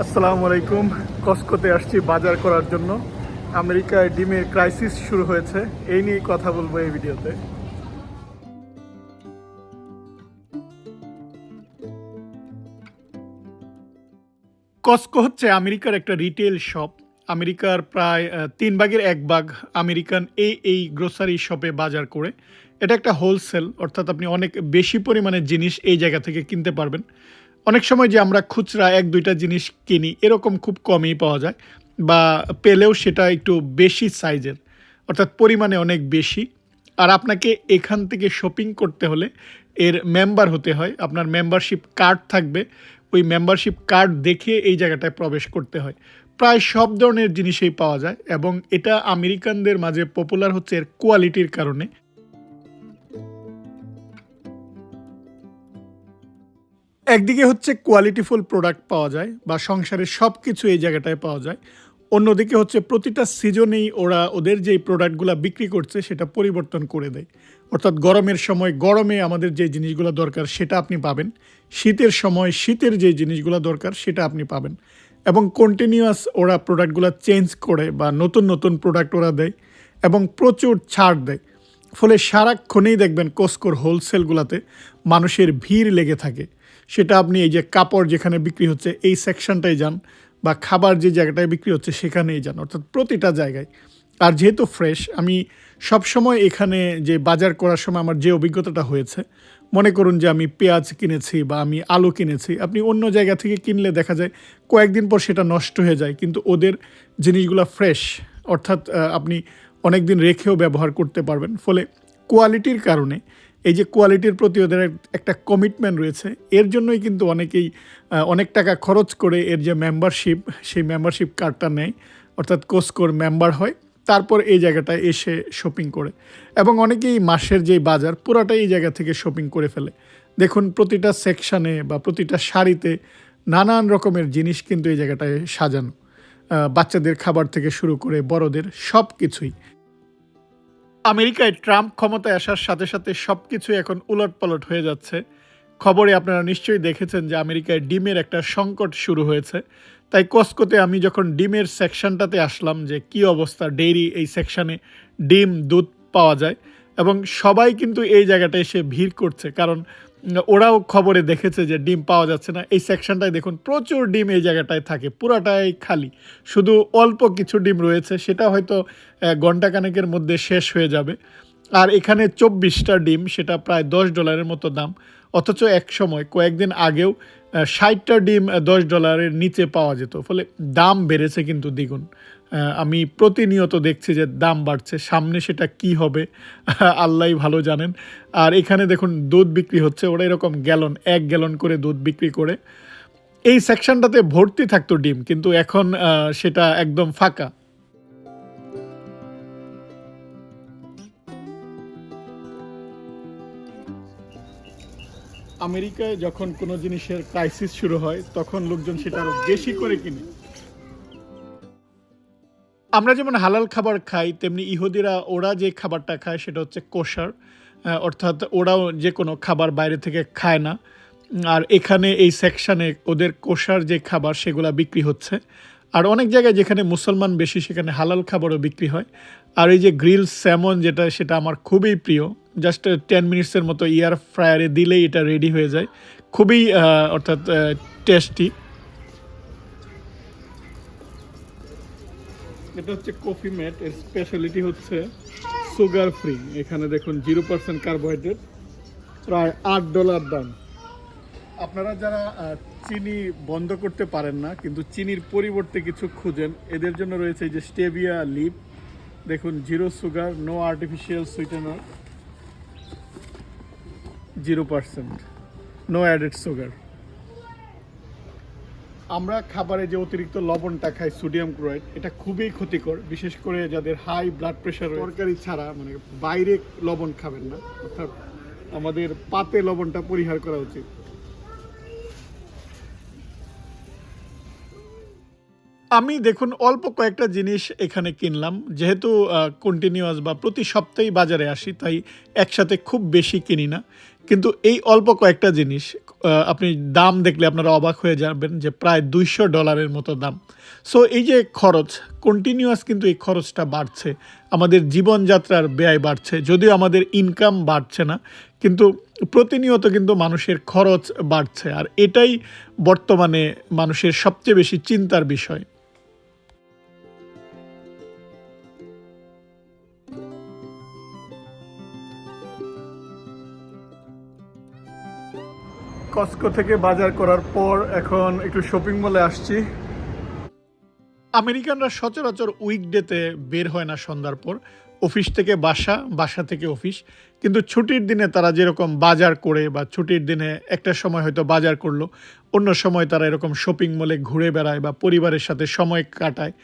আসসালামু আলাইকুম। কস্কোতে আসছি বাজার করার জন্য। আমেরিকায় ডিমের ক্রাইসিস শুরু হয়েছে। এই নিয়ে কথা বলব এই ভিডিওতে। কস্কো হচ্ছে আমেরিকার একটা রিটেল শপ আমেরিকার প্রায় তিন ভাগের এক ভাগ আমেরিকান এই এই গ্রোসারি শপে বাজার করে। এটা একটা হোলসেল অর্থাৎ আপনি অনেক বেশি পরিমাণে জিনিস এই জায়গা থেকে কিনতে পারবেন। অনেক সময় যে আমরা খুচরা এক, দুইটা জিনিস কিনি, এরকম খুব কমই পাওয়া যায় বা পেলেও সেটা একটু বেশি সাইজের, অর্থাৎ পরিমাণে অনেক বেশি। আর আপনাকে এখান থেকে শপিং করতে হলে এর মেম্বার হতে হয়, আপনার মেম্বারশিপ কার্ড থাকবে। ওই মেম্বারশিপ কার্ড দেখে এই জায়গাটায় প্রবেশ করতে হয়। প্রায় সব ধরনের জিনিসেই পাওয়া যায় এবং এটা আমেরিকানদের মাঝে পপুলার হচ্ছে এর কোয়ালিটির কারণে। একদিকে হচ্ছে কোয়ালিটিফুল প্রোডাক্ট পাওয়া যায় বা সংসারের সব কিছু এই জায়গাটায় পাওয়া যায়। অন্যদিকে হচ্ছে প্রতিটা সিজনেই ওরা ওদের যেই প্রোডাক্টগুলো বিক্রি করছে সেটা পরিবর্তন করে দেয়। অর্থাৎ গরমের সময় গরমে আমাদের যে জিনিসগুলো দরকার সেটা আপনি পাবেন। শীতের সময় শীতের যে জিনিসগুলো দরকার সেটা আপনি পাবেন। এবং কন্টিনিউয়াস ওরা প্রোডাক্টগুলো চেঞ্জ করে বা নতুন নতুন প্রোডাক্ট ওরা দেয় এবং প্রচুর ছাড় দেয়। ফলে সারাক্ষণেই দেখবেন কোস্কোর হোলসেলগুলোতে মানুষের ভিড় লেগে থাকে। সেটা আপনি এই যে কাপড় যেখানে বিক্রি হচ্ছে, এই সেকশনটাই যান বা খাবার যে জায়গাটায় বিক্রি হচ্ছে সেখানেই যান, অর্থাৎ প্রতিটা জায়গায়। আর যেহেতু ফ্রেশ আমি সবসময় এখানে যে বাজার করার সময় আমার যে অভিজ্ঞতাটা হয়েছে, মনে করুন যে আমি পেঁয়াজ কিনেছি বা আমি আলু কিনেছি, আপনি অন্য জায়গা থেকে কিনলে দেখা যায় কয়েকদিন পর সেটা নষ্ট হয়ে যায়, কিন্তু ওদের জিনিসগুলো ফ্রেশ অর্থাৎ আপনি অনেক দিন রেখেও ব্যবহার করতে পারবেন। ফলে কোয়ালিটির কারণে এই যে কোয়ালিটির প্রতি ওদের একটা কমিটমেন্ট রয়েছে, এর জন্যই কিন্তু অনেকেই অনেক টাকা খরচ করে এর যে মেম্বারশিপ সেই মেম্বারশিপ কার্ডটা নেয়, অর্থাৎ কোস্কোর মেম্বার হয়, তারপর এই জায়গাটায় এসে শপিং করে। এবং অনেকেই মাসের যেই বাজার, পুরাটাই এই জায়গা থেকে শপিং করে ফেলে। দেখুন, প্রতিটা সেকশানে বা প্রতিটা শাড়িতে নানান রকমের জিনিস কিন্তু এই জায়গাটায় সাজানো। বাচ্চাদের খাবার থেকে শুরু করে বড়দের সব কিছুই আমেরিকায় ট্রাম্প ক্ষমতায় আসার সাথে সাথে সব কিছুই এখন উলট পালট হয়ে যাচ্ছে। খবরে আপনারা নিশ্চয়ই দেখেছেন যে আমেরিকায় ডিমের একটা সংকট শুরু হয়েছে। তাই কস্কোতে আমি যখন ডিমের সেকশনটাতে আসলাম যে কি অবস্থা ডেইরি এই সেকশানে ডিম, দুধ পাওয়া যায় এবং সবাই কিন্তু এই জায়গাটা এসে ভিড় করছে। কারণ ওরাও খবরে দেখেছে যে ডিম পাওয়া যাচ্ছে না। এই সেকশনটায় দেখুন, প্রচুর ডিম এই জায়গাটায় থাকে, পুরাটাই খালি। শুধু অল্প কিছু ডিম রয়েছে, সেটা হয়তো ঘন্টাখানেকের মধ্যে শেষ হয়ে যাবে। আর এখানে চব্বিশটা ডিম, সেটা প্রায় দশ ডলারের মতো দাম। অথচ এক সময়, কয়েকদিন আগেও ষাটটা ডিম দশ ডলারের নিচে পাওয়া যেত। ফলে দাম বেড়েছে কিন্তু দ্বিগুণ। আমি প্রতিনিয়ত দেখছি যে দাম বাড়ছে, সামনে সেটা কি হবে আল্লাহই ভালো জানেন। আর এখানে দেখুন, দুধ বিক্রি হচ্ছে, ওরা এরকম গ্যালন, এক গ্যালন করে দুধ বিক্রি করে। এই সেকশনটাতে ভর্তি থাকতো ডিম, কিন্তু এখন সেটা একদম ফাঁকা। আমেরিকায় যখন কোনো জিনিসের ক্রাইসিস শুরু হয়, তখন লোকজন সেটা আরও বেশি করে কিনে। আমরা যেমন হালাল খাবার খাই, তেমনি ইহুদিরা ওরা যে খাবারটা খায় সেটা হচ্ছে কোষার অর্থাৎ ওরাও যে কোনো খাবার বাইরে থেকে খায় না। আর এখানে এই সেকশানে ওদের কোষার যে খাবার সেগুলা বিক্রি হচ্ছে। আর অনেক জায়গায় যেখানে মুসলমান বেশি, সেখানে হালাল খাবারও বিক্রি হয়। আর এই যে গ্রিল স্যামন যেটা, সেটা আমার খুবই প্রিয়। জাস্ট টেন মিনিটসের মতো ইয়ার ফ্রায়ারে দিলেই এটা রেডি হয়ে যায়। খুবই অর্থাৎ টেস্টি এটা হচ্ছে কফি মেট এর স্পেশালিটি হচ্ছে সুগার ফ্রি এখানে দেখুন জিরো পার্সেন্ট কার্বোহাইড্রেট প্রায় আট ডলার দাম। আপনারা যারা চিনি বন্ধ করতে পারেন না, কিন্তু চিনির পরিবর্তে কিছু খুঁজেন, এদের জন্য রয়েছে যে স্টেভিয়া লিপ দেখুন zero sugar no artificial sweetener zero percent no added sugar আমরা খাবারে যে অতিরিক্ত লবণটা খাই সোডিয়াম ক্লোরাইড এটা খুবই ক্ষতিকর বিশেষ করে যাদের হাই ব্লাড প্রেশার তরকারি ছাড়া মানে বাইরে লবণ খাবেন না অর্থাৎ আমাদের পাতে লবণটা পরিহার করা উচিত। আমি দেখুন অল্প কয়েকটা জিনিস এখানে কিনলাম। যেহেতু কন্টিনিউয়াস বা প্রতি সপ্তাহেই বাজারে আসি তাই একসাথে খুব বেশি কিনি না। কিন্তু এই অল্প কয়েকটা জিনিস আপনি দাম দেখলে আপনারা অবাক হয়ে যাবেন যে প্রায় দুইশো ডলারের মতো দাম। সো এই যে খরচ কন্টিনিউয়াস কিন্তু এই খরচটা বাড়ছে। আমাদের জীবনযাত্রার ব্যয় বাড়ছে, যদিও আমাদের ইনকাম বাড়ছে না, কিন্তু প্রতিনিয়ত কিন্তু মানুষের খরচ বাড়ছে। আর এটাই বর্তমানে মানুষের সবচেয়ে বেশি চিন্তার বিষয়। কস্কো থেকে বাজার করার পর এখন একটু শপিং মলে আসছি। আমেরিকানরা সচরাচর উইকডেতে বের হয় না সন্ধ্যার পর। অফিস থেকে বাসা বাসা থেকে অফিস। কিন্তু ছুটির দিনে তারা যেরকম বাজার করে বা ছুটির দিনে একটা সময় হয়তো বাজার করল, অন্য সময় তারা এরকম শপিং মলে ঘুরে বেড়ায় বা পরিবারের সাথে সময় কাটায়।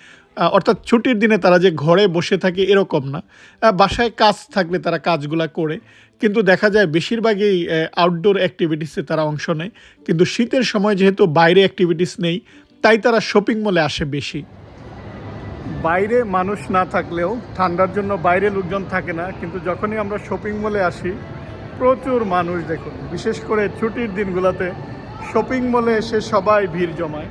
অর্থাৎ ছুটির দিনে তারা যে ঘরে বসে থাকে এরকম না। বাসায় কাজ থাকলে তারা কাজগুলা করে। কিন্তু দেখা যায় বেশিরভাগই আউটডোর অ্যাক্টিভিটিসে তারা অংশ নেয়। কিন্তু শীতের সময় যেহেতু বাইরে অ্যাক্টিভিটিস নেই, তাই তারা শপিং মলে আসে বেশি। বাইরে মানুষ না থাকলেও, ঠান্ডার জন্য বাইরে লোকজন থাকে না, কিন্তু যখনই আমরা শপিং মলে আসি, প্রচুর মানুষ দেখুন। বিশেষ করে ছুটির দিনগুলোতে শপিং মলে এসে সবাই ভিড় জমায়।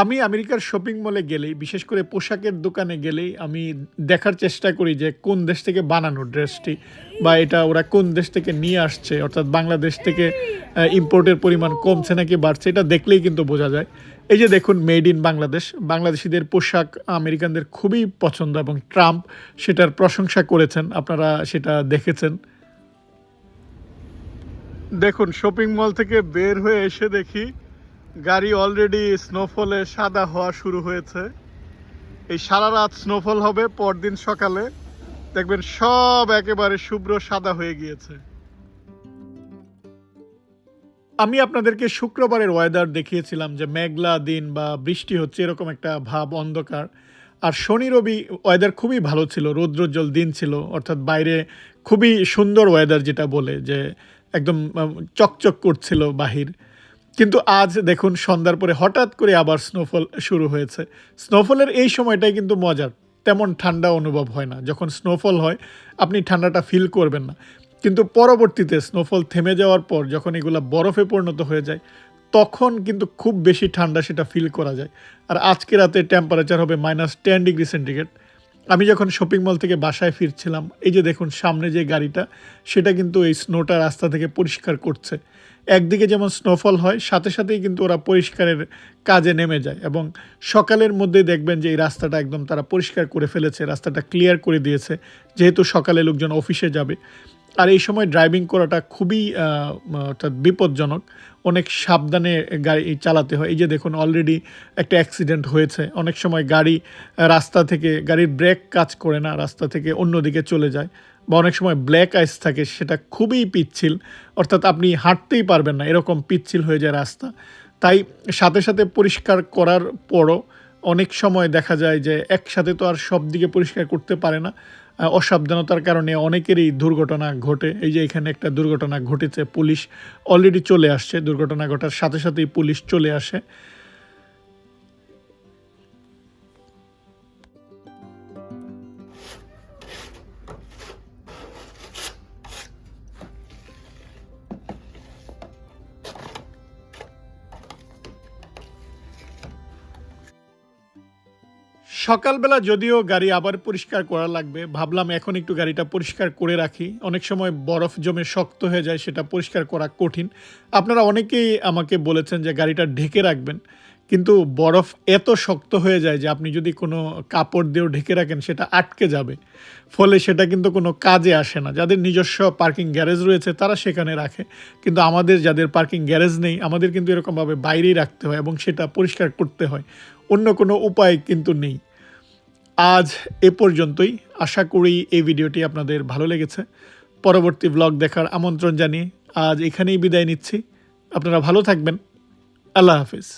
আমি আমেরিকার শপিং মলে গেলেই, বিশেষ করে পোশাকের দোকানে গেলেই আমি দেখার চেষ্টা করি যে কোন দেশ থেকে বানানো ড্রেসটি বা এটা ওরা কোন দেশ থেকে নিয়ে আসছে, অর্থাৎ বাংলাদেশ থেকে ইম্পোর্টের পরিমাণ কমছে নাকি বাড়ছে, এটা দেখলেই কিন্তু বোঝা যায়। এই যে দেখুন মেড ইন বাংলাদেশ, বাংলাদেশিদের পোশাক আমেরিকানদের খুবই পছন্দ এবং ট্রাম্প সেটার প্রশংসা করেছেন, আপনারা সেটা দেখেছেন। দেখুন, শপিং মল থেকে বের হয়ে এসে দেখি গাড়ি অলরেডি স্নোফলে সাদা হওয়া শুরু হয়েছে। এই সারা রাত স্নোফল হবে পরদিন সকালে। দেখবেন সব একেবারে শুভ্র সাদা হয়ে গিয়েছে। আমি আপনাদেরকে শুক্রবারের ওয়েদার দেখিয়েছিলাম যে মেঘলা দিন বা বৃষ্টি হচ্ছে, এরকম একটা ভাব, অন্ধকার। আর শনি, রবি ওয়েদার খুবই ভালো ছিল, রৌদ্রোজ্জ্বল দিন ছিল, অর্থাৎ বাইরে খুবই সুন্দর ওয়েদার যেটা বলে, যে একদম চকচক করছিল বাহির। কিন্তু আজ দেখুন সন্ধ্যার পরে হঠাৎ করে আবার স্নোফল শুরু হয়েছে। স্নোফলের এই সময়টাই কিন্তু মজার। তেমন ঠান্ডা অনুভব হয় না। যখন স্নোফল হয়, আপনি ঠান্ডাটা ফিল করবেন না। কিন্তু পরবর্তীতে স্নোফল থেমে যাওয়ার পর যখন এগুলো বরফে পরিণত হয়ে যায়, তখন কিন্তু খুব বেশি ঠান্ডা সেটা ফিল করা যায়। আর আজকে রাতে টেম্পারেচার হবে মাইনাস টেন ডিগ্রি সেন্টিগ্রেড আমি যখন শপিং মল থেকে বাসায় ফিরছিলাম, এই যে দেখুন সামনে যে গাড়িটা, সেটা কিন্তু এই স্নোটা রাস্তা থেকে পরিষ্কার করছে। একদিকে যেমন স্নোফল হয়, সাথে সাথেই কিন্তু ওরা পরিষ্কারের কাজে নেমে যায় এবং সকালের মধ্যে দেখবেন যে এই রাস্তাটা একদম তারা পরিষ্কার করে ফেলেছে, রাস্তাটা ক্লিয়ার করে দিয়েছে, যেহেতু সকালে লোকজন অফিসে যাবে। আর এই সময় ড্রাইভিং করাটা খুবই অর্থাৎ বিপজ্জনক। অনেক সাবধানে গাড়ি চালাতে হয়। এই যে দেখুন অলরেডি একটা অ্যাক্সিডেন্ট হয়েছে। অনেক সময় গাড়ি, রাস্তা থেকে, গাড়ির ব্রেক কাজ করে না, রাস্তা থেকে অন্যদিকে চলে যায়। বা অনেক সময় ব্ল্যাক আইস থাকে, সেটা খুবই পিচ্ছিল। অর্থাৎ আপনি হাঁটতেই পারবেন না, এরকম পিচ্ছিল হয়ে যায় রাস্তা। তাই সাথে সাথে পরিষ্কার করার পরও অনেক সময় দেখা যায় যে একসাথে তো আর সব দিকে পরিষ্কার করতে পারে না। অসাবধানতার কারণে অনেকেরই দুর্ঘটনা ঘটে। এই যে এখানে একটা দুর্ঘটনা ঘটেছে, পুলিশ অলরেডি চলে আসছে। দুর্ঘটনা ঘটার সাথে সাথেই পুলিশ চলে আসে। সকালবেলা যদিও গাড়ি আবার পরিষ্কার করা লাগবে, ভাবলাম এখন একটু গাড়িটা পরিষ্কার করে রাখি। অনেক সময় বরফ জমে শক্ত হয়ে যায়, সেটা পরিষ্কার করা কঠিন। আপনারা অনেকেই আমাকে বলেছেন যে গাড়িটা ঢেকে রাখবেন, কিন্তু বরফ এত শক্ত হয়ে যায় যে আপনি যদি কোনো কাপড় দিয়েও ঢেকে রাখেন, সেটা আটকে যাবে। ফলে সেটা কিন্তু কোনো কাজে আসে না। যাদের নিজস্ব পার্কিং গ্যারেজ রয়েছে, তারা সেখানে রাখে। কিন্তু আমাদের যাদের পার্কিং গ্যারেজ নেই, আমাদের কিন্তু এরকমভাবে বাইরেই রাখতে হয় এবং সেটা পরিষ্কার করতে হয়। অন্য কোনো উপায় কিন্তু নেই। আজ এ পর্যন্তই। আশা করি এই ভিডিওটি আপনাদের ভালো লেগেছে। পরবর্তী ব্লগ দেখার আমন্ত্রণ জানিয়ে আজ এখানেই বিদায় নিচ্ছি। আপনারা ভালো থাকবেন। আল্লাহ হাফিজ।